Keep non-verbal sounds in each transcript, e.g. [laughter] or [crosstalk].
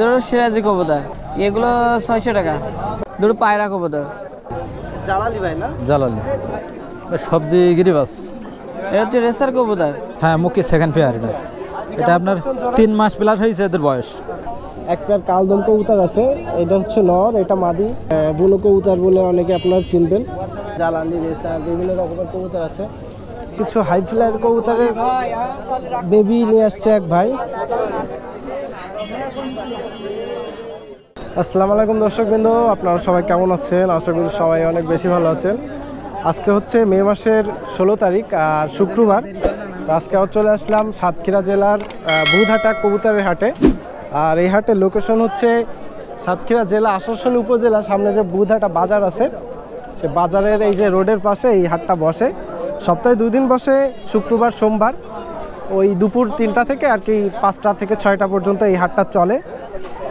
হলো সিরাজি কবুতর। এগুলো ছয়শো টাকা। দুটো পায়রা কবুতর। জ্বালালি ভাই না? জালালি। সবজি গিরিবাস। এটা হচ্ছে রেসার কবুতর। হ্যাঁ মুখি সেকেন্ড পেয়ার এটা। এটা আপনার তিন মাস প্লাস হয়েছে এদের বয়স। এক পেয়ার কালদম কবুতর আছে। এটা হচ্ছে নর এটা মাদি। বুনো কবুতর বলে অনেকে আপনারা চিনবেন। জ্বালানি রেসার বিভিন্ন রকমের কবুতর আছে। কিছু হাই ফ্লাইয়ের কবুতরের বেবি নিয়ে আসছে এক ভাই। আসসালামু আলাইকুম দর্শকবৃন্দ, আপনারা সবাই কেমন আছেন? আশা করি সবাই অনেক বেশি ভালো আছেন। আজকে হচ্ছে মে মাসের ষোলো তারিখ আর শুক্রবার। আজকে চলে আসলাম সাতক্ষীরা জেলার বুধহাটা কবুতরের হাটে। আর এই হাটের লোকেশন হচ্ছে সাতক্ষীরা জেলা আসানসোল উপজেলা। সামনে যে বুধহাটা বাজার আছে, সে বাজারের এই যে রোডের পাশে এই হাটটা বসে। সপ্তাহে দুই দিন বসে, শুক্রবার, সোমবার। ওই দুপুর তিনটা থেকে আর কি পাঁচটা থেকে ছয়টা পর্যন্ত এই হাটটা চলে।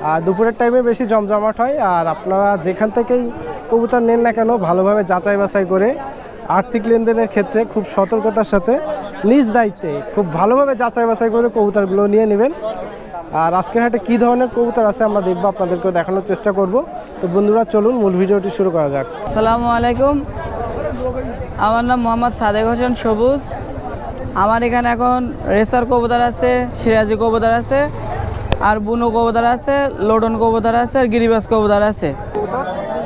আর দুপুরের টাইমে বেশি জমজমাট হয় আর আপনারা যেখান থেকেই কবুতর নেন না কেন, ভালোভাবে যাচাই বাছাই করে আর্থিক লেনদেনের ক্ষেত্রে খুব সতর্কতার সাথে নিজ দায়িত্বে খুব ভালোভাবে যাচাই বাছাই করে কবুতরগুলো নিয়ে নেবেন। আর আজকের হাটে কী ধরনের কবুতর আছে আমরা দেখব, আপনাদেরকেও দেখানোর চেষ্টা করব। তো বন্ধুরা, চলুন মূল ভিডিওটি শুরু করা যাক। আসসালামু আলাইকুম। আমার নাম মোহাম্মদ সাদেক হোসেন সবুজ। আমার এখানে এখন রেসার কবুতর আছে সিরাজি কবুতর আছে আর বুনো কবুতর আছে লোডন কবুতর আছে আর গিরিবাস কবুতর আছে।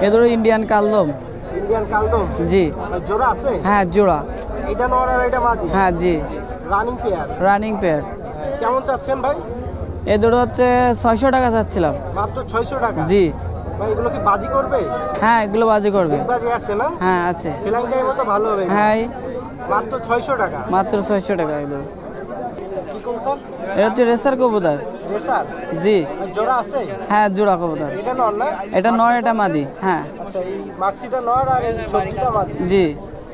এ ধরো ইন্ডিয়ান কালদম। ইন্ডিয়ান কালদম? জি। জোড়া আছে? হ্যাঁ জোড়া। এটা নর আর এটা মাদি হ্যাঁ জি। রানিং পেয়ার রানিং পেয়ার কেমন চাচ্ছেন ভাই? এ দুটো হচ্ছে ছয়শো টাকা চাচ্ছিলাম। মাত্র ছয়শো টাকা? জি। ভাই এগুলো কি বাজি করবে? হ্যাঁ এগুলো বাজি করবে। বাজি আছে না? হ্যাঁ আছে। ফিলাইং টাইমও তো ভালো হবে। হ্যাঁ মাত্র ছয়শো টাকা? মাত্র ছয়শো টাকা এগুলো কি কবুতর? এটা হচ্ছে রেসার কবুতর। রেসার? জি। জোড়া আছে? হ্যাঁ জোড়া কবুতর। এটা নর না? এটা নয় এটা মাদি হ্যাঁ। আচ্ছা এই মাক্সিটা নর আর এই সবজিটা মাদি? জি।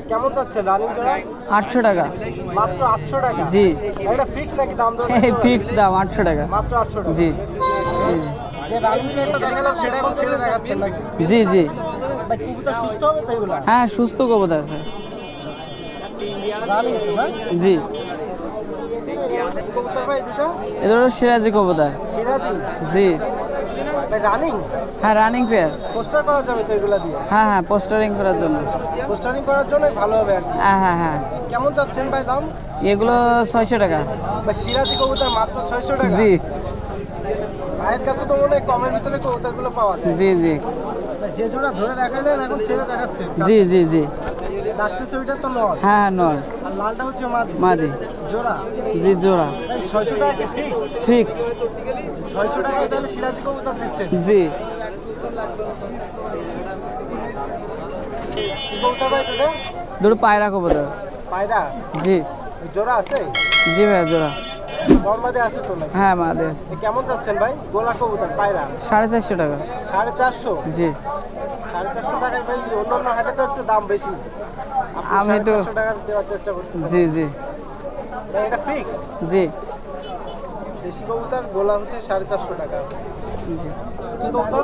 কেমন যাচ্ছে রানিং জোড়া? আটশো টাকা। মাত্র আটশো টাকা? জি। এটা ফিক্স নাকি দাম দর ফিক্স দাম আটশো টাকা। মাত্র আটশো টাকা। জি। যে রানিং রেটটা দেখালাম সেটা এখন ছেড়ে দেখাচ্ছেন নাকি? জি জি। ভাই কবুতর সুস্থ হবে তো এগুলা? হ্যাঁ সুস্থ কবুতর ভাই। জি। এদের হলো সিরাজি কবুতর। সিরাজি জি। রানিং হ্যাঁ রানিং পেয়ার পোস্টার করা যাবে তো এগুলা দিয়ে হ্যাঁ হ্যাঁ পোস্টারিং করার জন্য। পোস্টারিং করার জন্য ভালো হবে আর হ্যাঁ হ্যাঁ হ্যাঁ। কেমন চাচ্ছেন ভাই দাম এগুলো ছয়শো টাকা। ভাই সিরাজি কবুতর মাত্র ছয়শো টাকা জি। ভাইয়ের কাছে তো মনে হয় কমের ভিতরে কবুতরগুলো পাওয়া যায় জি জি। যে জোড়া ধরে দেখাইলেন এখন ছেড়ে দেখাচ্ছে জি জি জি। ওইটা তো নর হ্যাঁ নর আর লালটা হচ্ছে মাদি। মাদি। জোড়া? জি জোড়া। টাকা ফিক্স। ফিক্স তাহলে সিরাজি কবুতর দিচ্ছে। জি। কি কবুতর ভাই দুটো দুটো পায়রা কবুতর। পায়রা? জি। জোড়া আছে? জি ভাই জোড়া। হ্যাঁ মাদি আছে। কেমন যাচ্ছেন ভাই? গোলা কবুতর পায়রা? সাড়ে চারশো টাকা। সাড়ে চারশো? জি। সাড়ে চারশো টাকায় ভাই অন্যান্য হাটে তো একটু দাম বেশি। আমি একটু- চারশো দেওয়ার চেষ্টা করতেছেন। জি জি। এটা ফিক্সড জি। দেশি কবুতর গোলা হচ্ছে সাড়ে চারশো টাকা। জি। কি কবুতর?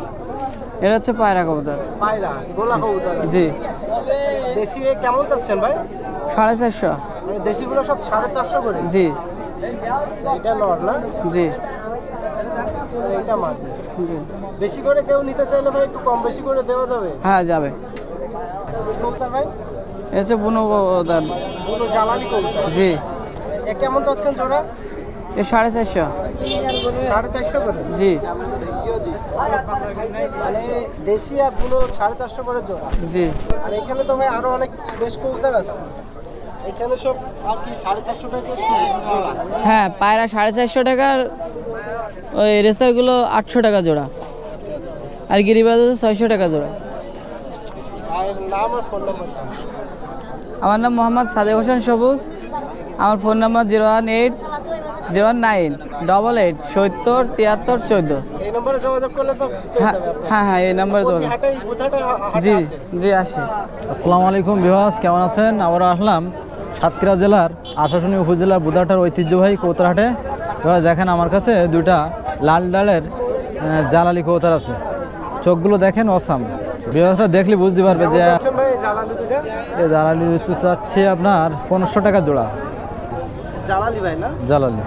এটা হচ্ছে পায়রা কবুতর। পায়রা গোলা কবুতর। জি। দেশি কেমন চাচ্ছেন ভাই? সাড়ে চারশো। মানে দেশিগুলো সব সাড়ে চারশো করে? জি। এটা নর না? জি। আর এটা মাদি জি। বেশি করে কেউ নিতে চাইলে ভাই একটু কম বেশি করে দেওয়া যাবে? হ্যাঁ যাবে। কবুতর ভাই? এটা বুনো কবুতর। কোনো জ্বালানি কবুতর। জি। এ কেমন চাচ্ছেন জোড়া? এ সাড়ে চারশো। সাড়ে চারশো করে? জি। মানে দেশি আর পুরো সাড়ে চারশো করে জোড়া। জি। আর এখানে তো ভাই আরও অনেক বেশ কবুতর আছে। এখানে সব আর কি সাড়ে চারশো টাকা জোড়া? হ্যাঁ পায়রা সাড়ে চারশো টাকার ওই রেসারগুলো আটশো টাকা জোড়া। আর গিরিবাজ ছয়শো টাকা জোড়া। আর নাম আর ফোন নাম্বার আমার নাম মোহাম্মদ সাদেক হোসেন সবুজ। আমার phone number zero one eight zero one nine double eight সত্তর তিয়াত্তর চোদ্দ। এই নম্বরে যোগাযোগ করলে তো পেয়ে হ্যাঁ হ্যাঁ হ্যাঁ এই নাম্বারে হাটে জি জি আসি। আসসালামু আলাইকুম বিভাস কেমন আছেন? আবার আসলাম। সাতক্ষীরা জেলার আশাশুনি উপজেলার বুধাটার ঐতিহ্যবাহী কৌতারহাটে। এবার দেখেন আমার কাছে দুইটা লাল ডালের জালালি কৌতার আছে। চোখগুলো দেখেন অসাম। বিভাসরা দেখলে বুঝতে পারবে যে জালালি হচ্ছে চাচ্ছে আপনার পনেরোশো টাকা জোড়া। ভাই না? জালালি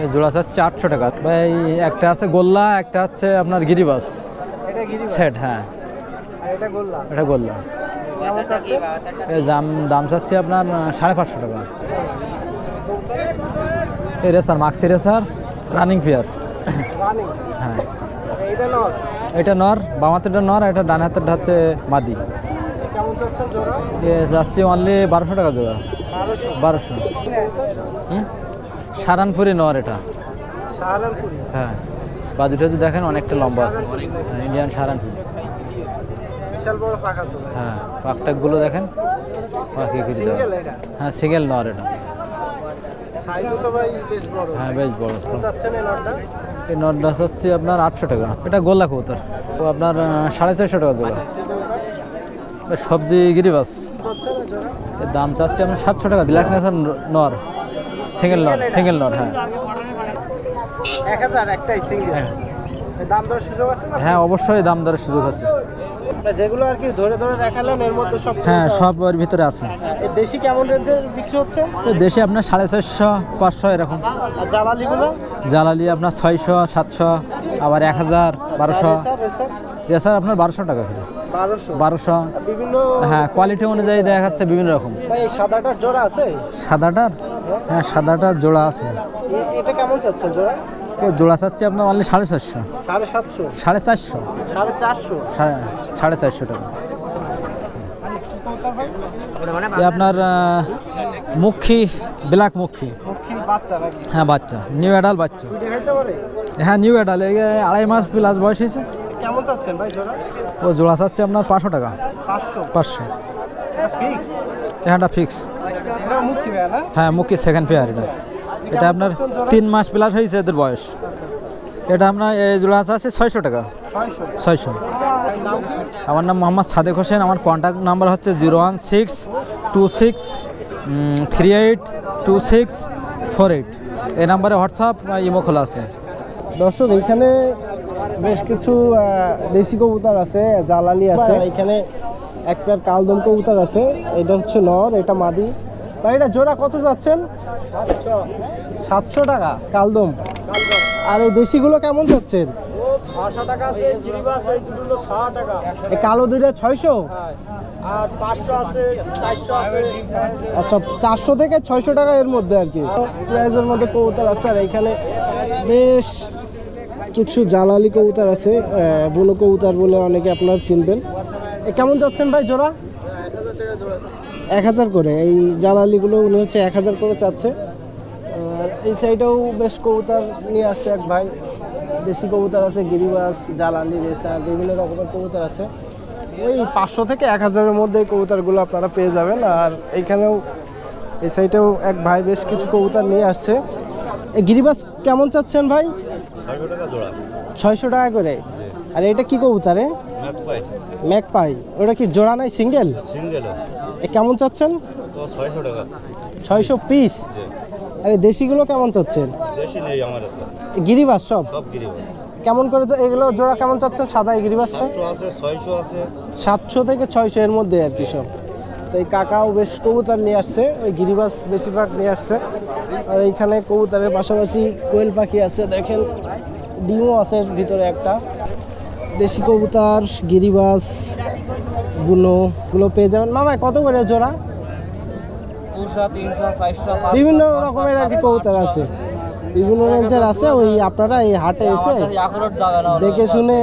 এই জোড়া? চাচ্ছে আটশো টাকা। ভাই একটা আছে গোল্লা একটা হচ্ছে আপনার গিরিবাস। সেট হ্যাঁ। এটা গোল্লা? এটা গোল্লা। দাম দাম চাচ্ছি আপনার সাড়ে পাঁচশো টাকা। এই racer maxi racer running fear. হ্যাঁ। এটা নর এটা নর বাম হাতেরটা নর এটা ডান হাতেরটা হচ্ছে মাদি। যাচ্ছে অনলি বারোশো টাকা জোড়া। বারোশো। সারানপুরি নর এটা। হ্যাঁ। বাজু টাজু দেখেন অনেকটা লম্বা আছে। হ্যাঁ, ইন্ডিয়ান সারানপুরি। বিশাল বড় পাখা তো হ্যাঁ পাকটাকগুলো দেখেন। পাখি কি। সিঙ্গেল এটা? হ্যাঁ সিঙ্গেল নর এটা। সাইজও তো ভাই বেশ বড়। হ্যাঁ বেশ বড়। চাচ্ছেন এই নটটা এই নটটা হচ্ছে আপনার আটশো টাকা এটা গোল্লা কবুতর। তো আপনার সাড়ে চারশো টাকা জোড়া। সবজি গিরিবাস। এর দাম চাচ্ছি আপনার সাতশো টাকা। ব্ল্যাক নেসার নর। সিঙ্গেল নর সিঙ্গেল নর হ্যাঁ। এক হাজার একটাই সিঙ্গেল হ্যাঁ। দাম সুযোগ আছে হ্যাঁ অবশ্যই দাম দরের সুযোগ আছে। যেগুলো আর কি ধরে ধরে দেখালেন এর মধ্যে সব হ্যাঁ সব ওর ভিতরে আছে। দেশি কেমন রেঞ্জের বিক্রি হচ্ছে? দেশে আপনার সাড়ে চারশো পাঁচশো এরকম। আর জ্বালালিগুলো জ্বালালি আপনার ছয়শো সাতশো আবার এক হাজার বারোশো। রেসার রেসার এছাড়া আপনার বারোশো টাকা করে। বারোশো? বারোশো। বিভিন্ন হ্যাঁ কোয়ালিটি অনুযায়ী দেখা যাচ্ছে বিভিন্ন রকম। সাদাটার জোড়া আছে? সাদাটার? হ্যাঁ সাদাটার জোড়া আছে। এটা কেমন চাচ্ছেন জোড়া? জোড়া চাচ্ছে আপনার অনলি সাড়ে চারশো। সাড়ে সাতশো? সাড়ে চারশো। সাড়ে চারশো? সাড়ে চারশো টাকা। মানে আপনার মুখী ব্ল্যাক মুখী। হ্যাঁ বাচ্চা। নিউ অ্যাডাল বাচ্চা। হ্যাঁ নিউ অ্যাডাল। এই আড়াই মাস প্লাস বয়স হয়েছে। কেমন চাচ্ছেন ভাই জোড়া? ও জোড়া চাচ্ছে আপনার পাঁচশো টাকা। পাঁচশো? পাঁচশো। হ্যাঁটা ফিক্স হ্যাঁ মুখী সেকেন্ড পেয়ার এটা। এটা আপনার তিন মাস প্লাস হয়েছে এদের বয়স। এটা আপনার এই জোড়া আছে ছয়শো টাকা। ছয়শো। ছয়শো আমার নাম মোহাম্মদ সাদেক হোসেন আমার কন্ট্যাক্ট নাম্বার হচ্ছে zero one six two six three eight two six four eight. এই নাম্বারে হোয়াটসঅ্যাপ ইমো খোলা আছে। দর্শক এইখানে বেশ কিছু দেশি কবুতর আছে জালালি আছে। এখানে এক পেয়ার কালদম কবুতর আছে। এটা হচ্ছে নর এটা মাদি। ভাই এটা জোড়া কত যাচ্ছেন? সাতশো টাকা। কালদম। আর এই দেশিগুলো কেমন যাচ্ছেন ছশো টাকা আছে গিরিবাস এই দুটো ছ টাকা। এই কালো দুইটা ছয়শো? আছে আচ্ছা চারশো থেকে ছয়শো টাকা এর মধ্যে আর কি। প্রাইজের মধ্যে কবুতর আছে আর এখানে বেশ কিছু জালালি কবুতর আছে বুনো কবুতর বলে অনেকে আপনারা চিনবেন। এ কেমন যাচ্ছেন ভাই জোড়া? এক হাজার করে। এই জালালিগুলো উনি হচ্ছে এক হাজার করে চাচ্ছে। এই সাইডেও বেশ কবুতর নিয়ে আসছে এক ভাই। দেশি কবুতর আছে গিরিবাস জালালি রেসার বিভিন্ন রকমের কবুতর আছে। ওই পাঁচশো থেকে এক হাজারের মধ্যে এই কবুতরগুলো আপনারা পেয়ে যাবেন। আর এইখানেও এই সাইডেও এক ভাই বেশ কিছু কবুতর নিয়ে আসছে। এই গিরিবাস কেমন চাচ্ছেন ভাই? ছয়শো টাকা করে। আর এটা কি কবুতরে ম্যাক পাই ওটা কি জোড়া নাই সিঙ্গেল? কেমন চাচ্ছেন? ছয়শো টাকা। ছয়শো পিস? আর এই দেশিগুলো কেমন চাচ্ছেন? বেশি নেই আমার গিরিবাস সব? সব গিরিবাস। কেমন করে যা- এগুলো জোড়া কেমন চাচ্ছেন? সাদা এই গিরিবাসটা? আছে ছয়শো আছে। সাতশো থেকে ছয়শো এর মধ্যে আর কি সব। তো এই কাকাও বেশ কবুতর নিয়ে আসছে ওই গিরিবাস বেশিরভাগ নিয়ে আসছে। আর এইখানে কবুতরের পাশাপাশি কোয়েল পাখি আছে দেখেন ডিমও আছে ভিতরে একটা। দেশি কবুতর গিরিবাসগুলো গুলো পেয়ে যাবেন। মামা কত করে জোড়া? দুশো বিভিন্ন রকমের আর কি কবুতর আছে। বিভিন্ন রেঞ্জের আছে ওই আপনারা এই হাটে এসে দেখে শুনে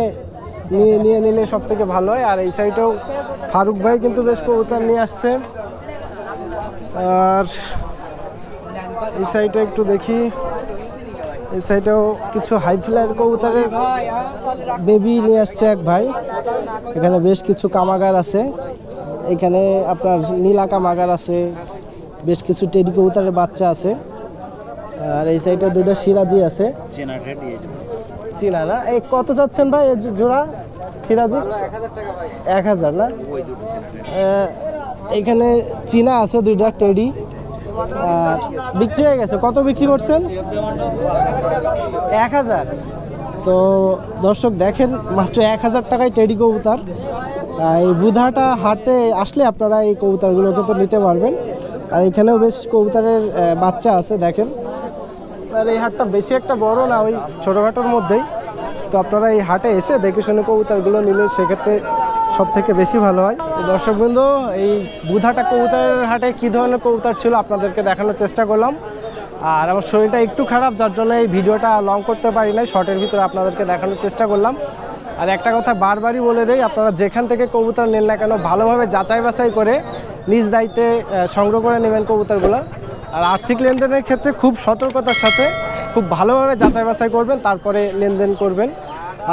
নিয়ে নিয়ে নিলে সব থেকে ভালো হয়। আর এই সাইডেও ফারুক ভাই কিন্তু বেশ কবুতর নিয়ে আসছে। আর এই সাইডে একটু দেখি। এই সাইডেও কিছু হাই ফ্লাইয়ের কবুতরের বেবি নিয়ে আসছে এক ভাই। এখানে বেশ কিছু কামাগার আছে। এখানে আপনার নীলা কামাগার আছে। বেশ কিছু টেডি কবুতরের বাচ্চা আছে। আর এই সাইডে দুটো সিরাজি আছে। চীনা না? এই কত চাচ্ছেন ভাই জোড়া? সিরাজি? এক হাজার না? এখানে চীনা আছে দুইটা টেডি। আর বিক্রি হয়ে গেছে। কত বিক্রি করছেন? এক হাজার। তো দর্শক দেখেন মাত্র এক হাজার টাকায় টেডি কবুতর। এই বুধাটা হাটে আসলে আপনারা এই কবুতরগুলো কিন্তু নিতে পারবেন। আর এখানেও বেশ কবুতরের বাচ্চা আছে, দেখেন। আর এই হাটটা বেশি একটা বড় না, ওই ছোটোখাটোর মধ্যেই। তো আপনারা এই হাটে এসে দেখে শুনে কবুতরগুলো নিলে সেক্ষেত্রে সব থেকে বেশি ভালো হয়। তো দর্শকবৃন্দ, এই বুধাটা কবুতরের হাটে কী ধরনের কবুতর ছিল আপনাদেরকে দেখানোর চেষ্টা করলাম। আর আমার শরীরটা একটু খারাপ, যার জন্য এই ভিডিওটা লং করতে পারি নাই শর্টের ভিতরে আপনাদেরকে দেখানোর চেষ্টা করলাম। আর একটা কথা বারবারই বলে দেই আপনারা যেখান থেকে কবুতর নেন না কেন ভালোভাবে যাচাই বাছাই করে নিজ দায়িত্বে সংগ্রহ করে নেবেন কবুতরগুলো। আর আর্থিক লেনদেনের ক্ষেত্রে খুব সতর্কতার সাথে খুব ভালোভাবে যাচাই বাছাই করবেন তারপরে লেনদেন করবেন।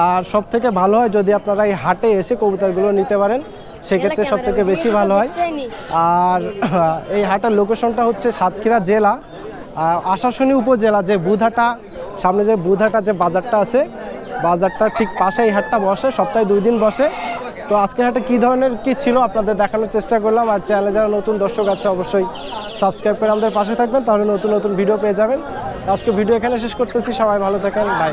আর সব থেকে ভালো হয় যদি আপনারা এই হাটে এসে কবুতরগুলো নিতে পারেন সেক্ষেত্রে সব থেকে বেশি ভালো হয়। আর [clears throat] এই হাটের লোকেশনটা হচ্ছে সাতক্ষীরা জেলা। আশাশুনি উপজেলা যে বুধাটা সামনে যে বুধাটা যে বাজারটা আছে বাজারটার ঠিক পাশে এই হাটটা বসে, সপ্তাহে দুই দিন বসে। তো আজকের হাটে কী ধরনের কী ছিল আপনাদের দেখানোর চেষ্টা করলাম। আর চ্যানেলে যারা নতুন দর্শক আছে, অবশ্যই সাবস্ক্রাইব করে আমাদের পাশে থাকবেন, তাহলে নতুন নতুন ভিডিও পেয়ে যাবেন। আজকে ভিডিও এখানে শেষ করতেছি, সবাই ভালো থাকেন বাই